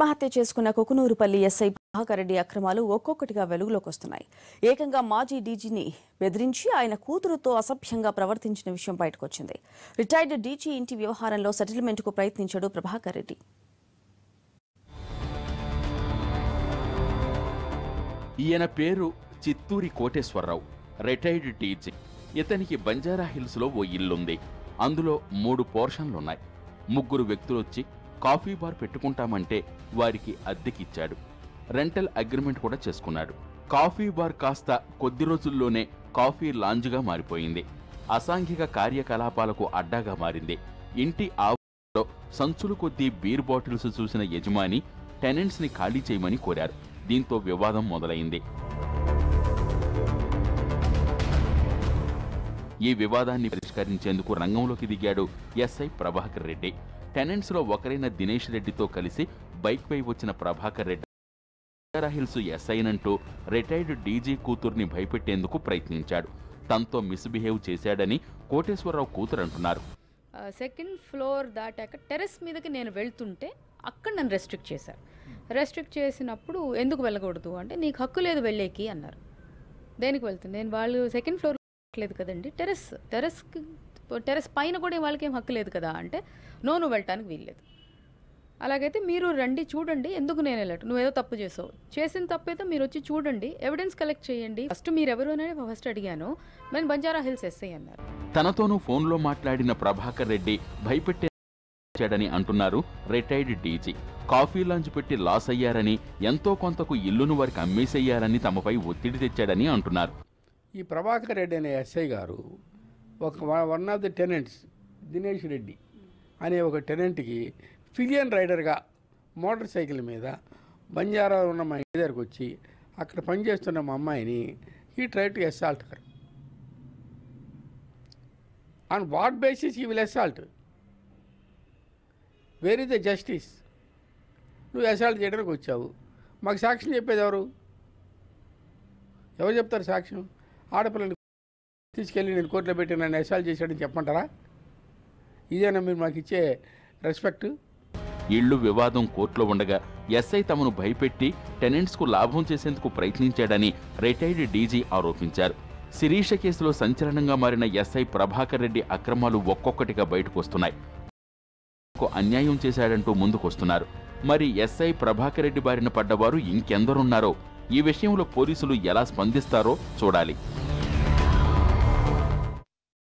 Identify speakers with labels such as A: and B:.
A: ఆత్మహత్య చేసుకున్న కుకునూరుపల్లి ఎస్ఐ ప్రభాకర్ రెడ్డి అక్రమాలు ఒక్కొక్కటిగా వెలుగులోకి వస్తున్నాయి ఏకంగా మాజీ డీజీని బెదిరించి ఆయన కూతురుతో అసభ్యంగా ప్రవర్తించిన విషయం బయటకొచ్చింది. రిటైర్డ్ డీజీ ఇంటి వ్యవహారంలో సెటిల్మెంట్కు ప్రయత్నించాడు ప్రభాకర్ రెడ్డి.
B: ఈయన పేరు చిత్తూరి కోటేశ్వరరావు. Retired DG. ఇతనికి బంజారా హిల్స్లో ఓ ఇల్లుంది. అందులో మూడు పోర్షన్లున్నాయి. ముగ్గురు వ్యక్తులొచ్చి కాఫీ బార్ పెట్టుకుంటామంటే వారికి అద్దెకిచ్చాడు. రెంటల్ అగ్రిమెంట్ కూడా చేసుకున్నాడు. కాఫీ బార్ కాస్త కొద్ది రోజుల్లోనే కాఫీ లాంజ్గా మారిపోయింది. అసాంఘిక కార్యకలాపాలకు అడ్డాగా మారింది. ఇంటి ఆవరణలో సంచులు కొద్దీ బీర్ బాటిల్స్ చూసిన యజమాని టెనెంట్స్ని ఖాళీ చేయమని కోరారు. దీంతో వివాదం మొదలైంది. ఈ వివాదాన్ని పరిష్కరించేందుకు రంగంలోకి దిగాడు ఎస్ఐ ప్రభాకర్ రెడ్డి. టెనెంట్స్లో ఒకరైన దినేష్ రెడ్డితో కలిసి బైక్ పై వచ్చిన ప్రభాకర్ రెడ్డి హిల్స్ ఎస్ఐనంటూ రిటైర్డ్ డీజీ కూతుర్ని భయపెట్టేందుకు ప్రయత్నించాడు. తనతో మిస్బిహేవ్ చేశాడని కోటేశ్వరరావు కూతురు అంటున్నారు.
C: సెకండ్ ఫ్లోర్ దాటాక టెర్రస్ మీదకి నేను వెళ్తుంటే అక్కడ నన్ను రెస్ట్రిక్ట్ చేశారు. రెస్ట్రిక్ట్ చేసినప్పుడు ఎందుకు వెళ్ళకూడదు అంటే నీకు హక్కు లేదు వెళ్ళేకి అన్నారు. దేనికి వెళ్తుంది నేను వాళ్ళు సెకండ్ ఫ్లోర్ లేదు కదండి టెర్రస్ టెర్రస్కి టెర్రస్ పైన కూడా వాళ్ళకి ఏం హక్కు లేదు కదా అంటే నో నువ్వు వెళ్ళటానికి వీల్లేదు. అలాగైతే మీరు రండి చూడండి ఎందుకు నేను వెళ్ళట్టు నువ్వేదో తప్పు చేసావు. చేసిన తప్పైతే మీరు వచ్చి చూడండి ఎవిడెన్స్ కలెక్ట్ చేయండి. ఫస్ట్ మీరు ఎవరు అనేది ఫస్ట్ అడిగాను. నేను బంజారా హిల్స్ ఎస్ఐ అన్నారు.
B: తనతోనూ ఫోన్లో మాట్లాడిన ప్రభాకర్ రెడ్డి భయపెట్టాడని అంటున్నారు రిటైర్డ్ డీజీ. కాఫీ లాంచ్ పెట్టి లాస్ అయ్యారని ఎంతో కొంతకు ఇల్లును వారికి అమ్మేసేయాలని తమపై ఒత్తిడి తెచ్చాడని అంటున్నారు.
D: ఈ ప్రభాకర్ రెడ్డి అనే ఎస్ఐ గారు ఒక one of the tenants Dinesh Reddy అనే ఒక టెనెంట్కి ఫిలియన్ రైడర్గా మోటార్ సైకిల్ మీద బంజారా ఉన్న మా ఇంటి దగ్గరకు వచ్చి అక్కడ పనిచేస్తున్న మా అమ్మాయిని ఈ try to assault her on what basis he will assault where is the justice నువ్వు అసాల్ట్ చేయడానికి వచ్చావు. మాకు సాక్ష్యం చెప్పేది ఎవరు? ఎవరు చెప్తారు సాక్ష్యం? ఆడపిల్లలు తీసుకెళ్ళి నేను కోర్టులో పెట్టి నన్ను అసాల్ట్ చేశాడని చెప్పంటారా ఇదేనా మీరు మాకు ఇచ్చే రెస్పెక్ట్?
B: ఇళ్ళు వివాదం కోర్టులో ఉండగా ఎస్ఐ తమను భయపెట్టి టెనెంట్స్కు లాభం చేసేందుకు ప్రయత్నించాడని రిటైర్డ్ డీజీ ఆరోపించారు. శిరీష కేసులో సంచలనంగా మారిన ఎస్ఐ ప్రభాకర్ రెడ్డి అక్రమాలు ఒక్కొక్కటిగా బయటకు వస్తున్నాయి. అన్యాయం చేశాడంటూ ముందుకొస్తున్నారు. మరి ఎస్ఐ ప్రభాకర్ రెడ్డి బారిన పడ్డవారు ఇంకెందరున్నారో? ఈ విషయంలో పోలీసులు ఎలా స్పందిస్తారో చూడాలి.